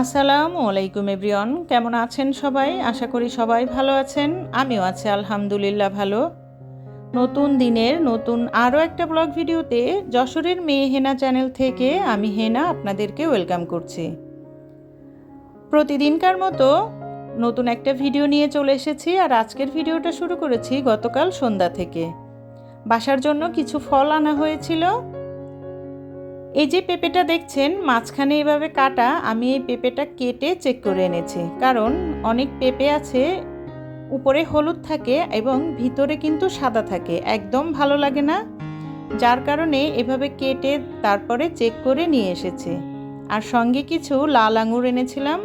আসসালামু আলাইকুম, এভরিওয়ান। কেমন আছেন সবাই? আশা করি সবাই ভালো আছেন। আমিও আছি, আলহামদুলিল্লাহ, ভালো। নতুন দিনের নতুন আরও একটা ব্লগ ভিডিওতে যশোরের মেয়ে হেনা চ্যানেল থেকে আমি হেনা আপনাদেরকে ওয়েলকাম করছি। প্রতিদিনকার মতো নতুন একটা ভিডিও নিয়ে চলে এসেছি আর আজকের ভিডিওটা শুরু করেছি গতকাল সন্ধ্যা থেকে। বাসার জন্য কিছু ফল আনা হয়েছিল। এই যে পেঁপেটা দেখছেন, মাঝখানে এভাবে কাটা, আমি এই পেঁপেটা কেটে চেক করে এনেছি। কারণ অনেক পেঁপে আছে, উপরে হলুদ থাকে এবং ভিতরে কিন্তু সাদা থাকে, একদম ভালো লাগে না। যার কারণে এভাবে কেটে তারপরে চেক করে নিয়ে এসেছে। আর সঙ্গে কিছু লাল আঙুর এনেছিলাম,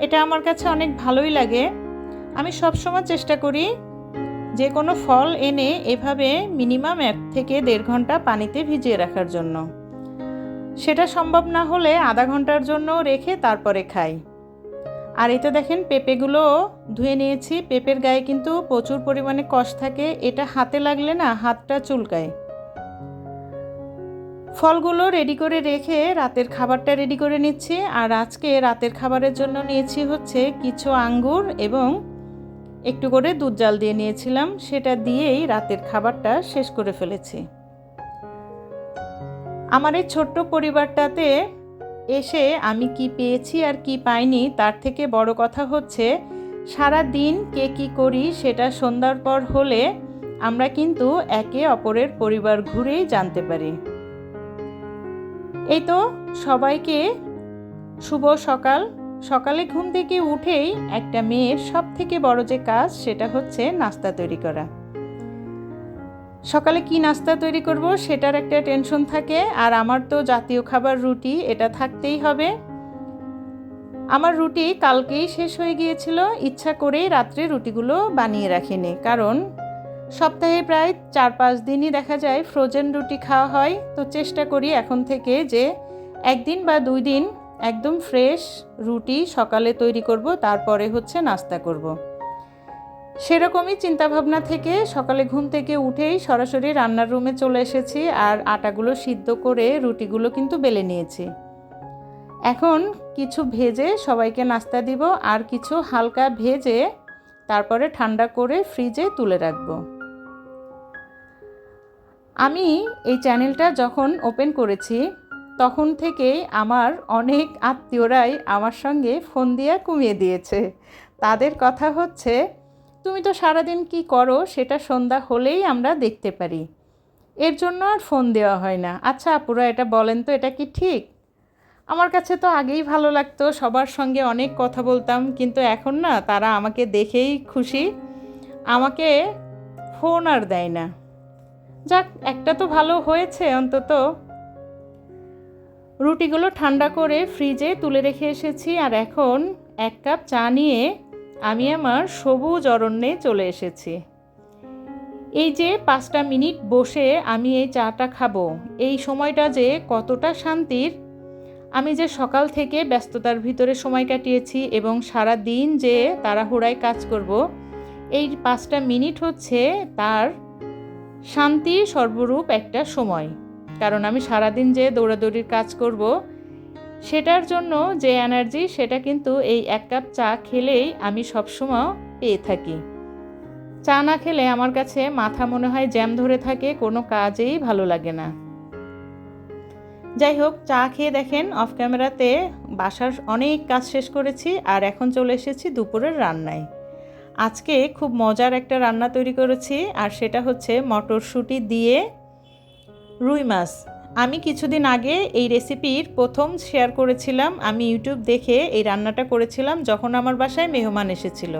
এটা আমার কাছে অনেক ভালোই লাগে। আমি সবসময় চেষ্টা করি যে কোনো ফল এনে এভাবে মিনিমাম এক থেকে দেড় ঘণ্টা পানিতে ভিজিয়ে রাখার জন্য। সেটা সম্ভব না হলে আধা ঘণ্টার জন্য রেখে তারপরে খাই। আর এতে দেখেন পেঁপেগুলো ধুয়ে নিয়েছি। পেঁপের গায়ে কিন্তু প্রচুর পরিমাণে কষ থাকে। এটা হাতে লাগলে না হাতটা চুলকায়। ফলগুলো রেডি করে রেখে রাতের খাবারটা রেডি করে নিচ্ছি। আর আজকে রাতের খাবারের জন্য নিয়েছি হচ্ছে কিছু আঙ্গুর এবং একটু করে দুধ জাল দিয়ে নিয়েছিলাম। সেটা দিয়েই রাতের খাবারটা শেষ করে ফেলেছি। আমার এই ছোট্ট পরিবারটাতে এসে আমি কি পেয়েছি আর কি পাইনি, তার থেকে বড় কথা হচ্ছে সারা দিন কে কী করি সেটা সন্ধ্যার পর হলে আমরা কিন্তু একে অপরের পরিবার ঘুরেই জানতে পারি। এই তো সবাইকে শুভ সকাল। সকালে ঘুম থেকে উঠেই একটা মেয়ের সব থেকে বড় যে কাজ সেটা হচ্ছে নাস্তা তৈরি করা। সকালে কি নাস্তা তৈরি করব সেটার একটা টেনশন থাকে, আর আমার তো জাতীয় খাবার রুটি, এটা থাকতেই হবে আমার রুটি কালকেই শেষ হয়ে গিয়েছিল, ইচ্ছা করেই রাত্রে রুটিগুলো বানিয়ে রাখিনি, কারণ সপ্তাহে প্রায় চার পাঁচ দিনই দেখা যায় ফ্রোজেন রুটি খাওয়া হয় তো চেষ্টা করি এখন থেকে যে একদিন বা দুই দিন একদম ফ্রেশ রুটি সকালে তৈরি করব, তারপরে হচ্ছে নাস্তা করব। সেরকমই চিন্তাভাবনা থেকে সকালে ঘুম থেকে উঠেই সরাসরি রান্নার রুমে চলে এসেছি আর আটাগুলো সিদ্ধ করে রুটিগুলো কিন্তু বেলে নিয়েছি। এখন কিছু ভেজে সবাইকে নাস্তা দিব আর কিছু হালকা ভেজে তারপরে ঠান্ডা করে ফ্রিজে তুলে রাখব। আমি এই চ্যানেলটা যখন ওপেন করেছি, তখন থেকেই আমার অনেক আত্মীয়রাই আমার সঙ্গে ফোন দিয়ে কমিয়ে দিয়েছে। তাদের কথা হচ্ছে তুমি তো সারাদিন কি করো, সেটা সন্ধ্যা হলেই আমরা দেখতে পারি। এর জন্য আর ফোন দেওয়া হয় না। আচ্ছা আপুরা, এটা বলেন তো, এটা কি ঠিক? আমার কাছে তো আগেই ভালো লাগতো, সবার সঙ্গে অনেক কথা বলতাম, কিন্তু এখন না, তারা আমাকে দেখেই খুশি। আমাকে ফোন আর দেয় না। যাক, একটা তো ভালো হয়েছে অন্তত। রুটিগুলো ঠান্ডা করে ফ্রিজে তুলে রেখে এসেছি, আর এখন এক কাপ চা নিয়ে আমি আমার সবুজ অরণ্যে চলে এসেছি। এই যে পাঁচটা মিনিট বসে আমি এই চাটা খাব, এই সময়টা যে কতটা শান্তির। আমি যে সকাল থেকে ব্যস্ততার ভিতরে সময় কাটিয়েছি এবং সারা দিন যে তাড়াহুড়ায় কাজ করব, এই পাঁচটা মিনিট হচ্ছে তার শান্তি সর্বরূপ একটা সময়। কারণ আমি সারাদিন যে দৌড়াদৌড়ির কাজ করব সেটার জন্য যে এনার্জি সেটা কিন্তু এই এক কাপ চা খেলেই আমি সবসময় পেয়ে থাকি। চা না খেলে আমার কাছে মাথা মনে হয় জ্যাম ধরে থাকে, কোনো কাজেই ভালো লাগে না। যাই হোক, চা খেয়ে দেখেন অফ ক্যামেরাতে বাসার অনেক কাজ শেষ করেছি আর এখন চলে এসেছি দুপুরের রান্নায়। আজকে খুব মজার একটা রান্না তৈরি করেছি আর সেটা হচ্ছে মটরশুঁটি দিয়ে রুই মাছ। আমি কিছুদিন আগে এই রেসিপির প্রথম শেয়ার করেছিলাম। আমি ইউটিউব দেখে এই রান্নাটা করেছিলাম যখন আমার বাসায় মেহমান এসেছিল।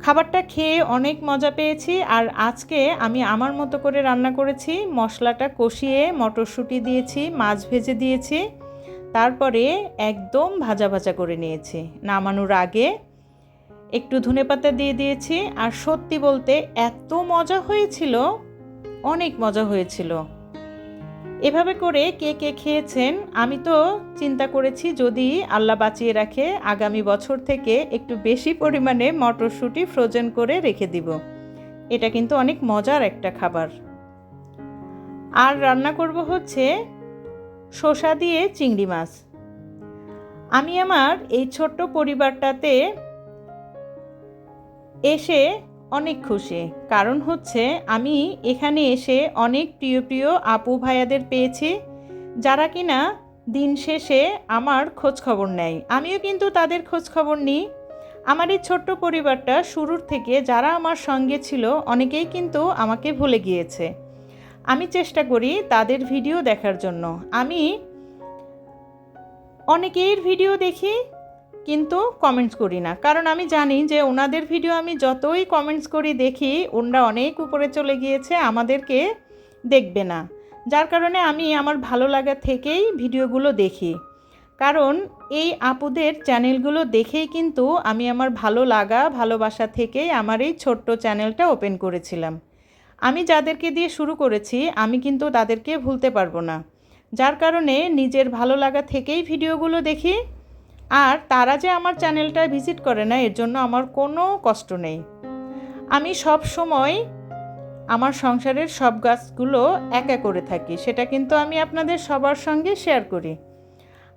খাবারটা খেয়ে অনেক মজা পেয়েছি আর আজকে আমি আমার মতো করে রান্না করেছি। মশলাটা কষিয়ে মটরশুঁটি দিয়েছি, মাছ ভেজে দিয়েছি, তারপরে একদম ভাজা ভাজা করে নিয়েছি। নামানোর আগে একটু ধনে পাতা দিয়ে দিয়েছি আর সত্যি বলতে এত মজা হয়েছিল, অনেক মজা হয়েছিল। এভাবে করে কে কে খেয়েছেন, আমি তো চিন্তা করেছি যদি আল্লাহ বাঁচিয়ে রাখে, আগামী বছর থেকে একটু বেশি পরিমাণে মটরশুঁটি ফ্রোজেন করে রেখে দিব। এটা কিন্তু অনেক মজার একটা খাবার। আর রান্না করব হচ্ছে শসা দিয়ে চিংড়ি মাছ। আমি আমার এই ছোট্ট পরিবারটাতে এসে অনেক খুশি। কারণ হচ্ছে, আমি এখানে এসে অনেক প্রিয় প্রিয় আপু ভাইয়াদের পেয়েছি, যারা কিনা দিন শেষে আমার খোঁজ খবর নেয়। আমিও কিন্তু তাদের খোঁজ খবর নিই। আমার এই ছোট্ট পরিবারটা শুরুর থেকে যারা আমার সঙ্গে ছিল, অনেকেই কিন্তু আমাকে ভুলে গিয়েছে। আমি চেষ্টা করি তাদের ভিডিও দেখার জন্য। আমি অনেকের ভিডিও দেখি কিন্তু কমেন্টস করি না। কারণ আমি জানি যে ওনাদের ভিডিও আমি যতই কমেন্টস করি দেখি, ওনারা অনেক উপরে চলে গিয়েছে, আমাদেরকে দেখবে না। যার কারণে আমি আমার ভালো লাগা থেকেই ভিডিওগুলো দেখি। কারণ এই আপুদের চ্যানেলগুলো দেখেই কিন্তু আমি আমার ভালো লাগা, ভালোবাসা থেকেই আমার এই ছোট্ট চ্যানেলটা ওপেন করেছিলাম। আমি যাদেরকে দিয়ে শুরু করেছি, আমি কিন্তু তাদেরকে ভুলতে পারব না। যার কারণে নিজের ভালো লাগা থেকেই ভিডিওগুলো দেখি। আর তারা যে আমার চ্যানেলটা ভিজিট করে না, এর জন্য আমার কোনো কষ্ট নেই। আমি সব সময় আমার সংসারের সব গাছগুলো একা করে থাকি, সেটা কিন্তু আমি আপনাদের সবার সঙ্গে শেয়ার করি।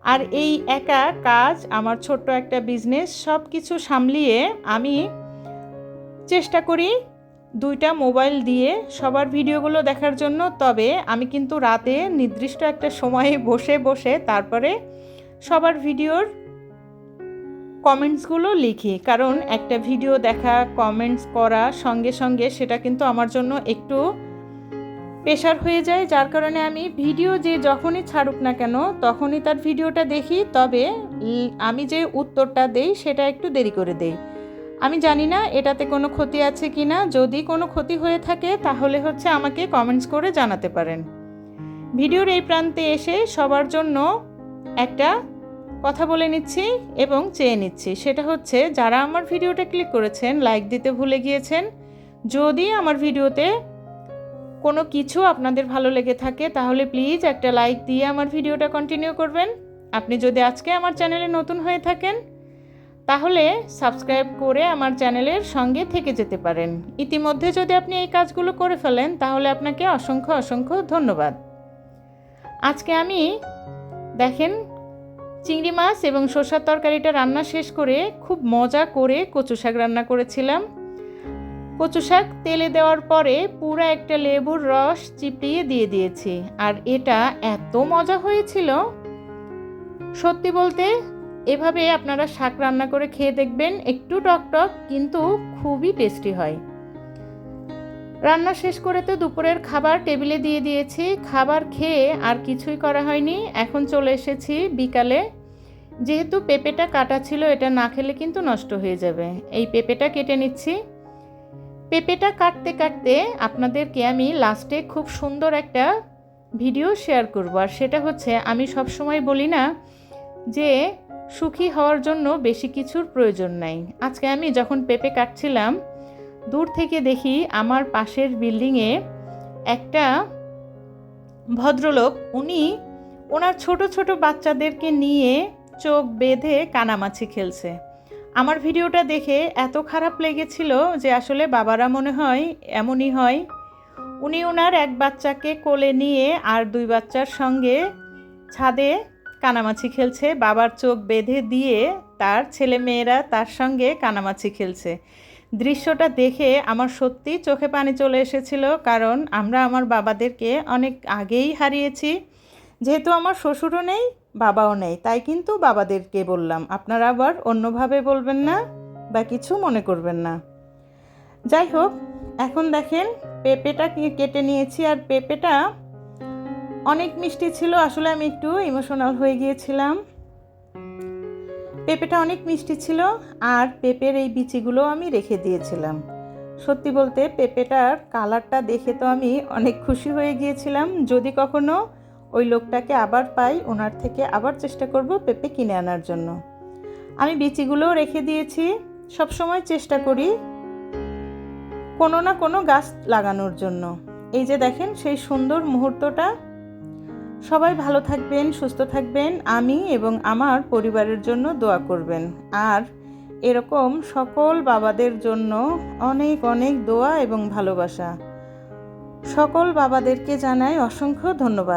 আর এই একা কাজ, আমার ছোট্ট একটা বিজনেস সব কিছু সামলিয়ে আমি চেষ্টা করি দুইটা মোবাইল দিয়ে সবার ভিডিওগুলো দেখার জন্য, তবে আমি কিন্তু রাতে নির্দিষ্ট একটা সময়ে বসে বসে তারপরে সবার ভিডিওর কমেন্টসগুলো লিখি, কারণ একটা ভিডিও দেখা কমেন্টস করা, সঙ্গে সঙ্গে সেটা কিন্তু আমার জন্য একটু প্রেশার হয়ে যায়। যার কারণে আমি ভিডিও যে যখনই ছাড়ুক না কেন, তখনই তার ভিডিওটা দেখি। তবে আমি যে উত্তরটা দেই, সেটা একটু দেরি করে দেই। আমি জানি না এটাতে কোনো ক্ষতি আছে কি না। যদি কোনো ক্ষতি হয়ে থাকে, তাহলে হচ্ছে আমাকে কমেন্টস করে জানাতে পারেন। ভিডিওর এই প্রান্তে এসে সবার জন্য একটা কথা বলে নিচ্ছি এবং চেয়ে নিচ্ছি। সেটা হচ্ছে, যারা আমার ভিডিওটা ক্লিক করেছেন লাইক দিতে ভুলে গিয়েছেন, যদি আমার ভিডিওতে কোনো কিছু আপনাদের ভালো লেগে থাকে, তাহলে প্লিজ একটা লাইক দিয়ে আমার ভিডিওটা কন্টিনিউ করবেন। আপনি যদি আজকে আমার চ্যানেলে নতুন হয়ে থাকেন, তাহলে সাবস্ক্রাইব করে আমার চ্যানেলের সঙ্গে থেকে যেতে পারেন। ইতিমধ্যে যদি আপনি এই কাজগুলো করে ফেলেন, তাহলে আপনাকে অসংখ্য অসংখ্য ধন্যবাদ। আজকে আমি দেখেন চিংড়ি মাছ এবং সর্ষার তরকারিটা রান্না শেষ করে খুব মজা করে কচু শাক রান্না করেছিলাম। কচু শাক তেলে দেওয়ার পরে পুরো একটা লেবুর রস চিপড়িয়ে দিয়ে দিয়েছি। আর এটা এত মজা হয়েছিল। সত্যি বলতে এভাবে আপনারা শাক রান্না করে খেয়ে দেখবেন, একটু টক টক কিন্তু খুবই টেস্টি হয়। রান্না শেষ করে তো দুপুরের খাবার টেবিলে দিয়ে দিয়েছি। খাবার খেয়ে আর কিছুই করা হয়নি। এখন চলে এসেছি বিকালে। যেহেতু পেঁপেটা কাটা ছিল, এটা না খেলে কিন্তু নষ্ট হয়ে যাবে। এই পেঁপেটা কেটে নিচ্ছি। পেঁপেটা কাটতে কাটতে আপনাদেরকে আমি লাস্টে খুব সুন্দর একটা ভিডিও শেয়ার করব। আর সেটা হচ্ছে, আমি সব সময় বলি না যে সুখী হওয়ার জন্য বেশি কিছুর প্রয়োজন নাই। আজকে আমি যখন পেঁপে কাটছিলাম দূর থেকে দেখি আমার পাশের বিল্ডিংয়ে একটা ভদ্রলোক। উনি ওনার ছোট ছোট বাচ্চাদেরকে নিয়ে চোখ বেঁধে কানামাছি খেলছে। আমার ভিডিওটা দেখে এত খারাপ লেগেছিল যে আসলে বাবারা মনে হয় এমনই হয়। উনি ওনার এক বাচ্চাকে কোলে নিয়ে আর দুই বাচ্চার সঙ্গে ছাদে কানামাছি খেলছে। বাবার চোখ বেঁধে দিয়ে তার ছেলে মেয়েরা তার সঙ্গে কানামাছি খেলছে। দৃশ্যটা দেখে আমার সত্যি চোখে পানি চলে এসেছিল, কারণ আমরা আমার বাবাদেরকে অনেক আগেই হারিয়েছি। যেহেতু আমার শ্বশুরও নেই, বাবাও নেই, তাই কিন্তু বাবাদেরকে বললাম, আপনারা আবার অন্যভাবে বলবেন না বা কিছু মনে করবেন না। যাই হোক, এখন দেখেন পেঁপেটা কেটে নিয়েছি, আর পেঁপেটা অনেক মিষ্টি ছিল, আসলে আমি একটু ইমোশনাল হয়ে গিয়েছিলাম। পেঁপেটা অনেক মিষ্টি ছিল আর পেঁপের এই বিচিগুলো আমি রেখে দিয়েছিলাম। সত্যি বলতে পেঁপেটার কালারটা দেখে তো আমি অনেক খুশি হয়ে গিয়েছিলাম। যদি কখনো ওই লোকটাকে আবার পাই, ওনার থেকে আবার চেষ্টা করব পেঁপে কিনে আনার জন্য। আমি বিচিগুলোও রেখে দিয়েছি। সব সময় চেষ্টা করি কোনো না কোনো গাছ লাগানোর জন্য। এই যে দেখেন সেই সুন্দর মুহূর্তটা সবাই ভালো থাকবেন, সুস্থ থাকবেন, আমি এবং আমার পরিবারের জন্য দোয়া করবেন। আর এরকম সকল বাবাদের জন্য অনেক অনেক দোয়া এবং ভালোবাসা। সকল বাবাদেরকে জানাই অসংখ্য ধন্যবাদ।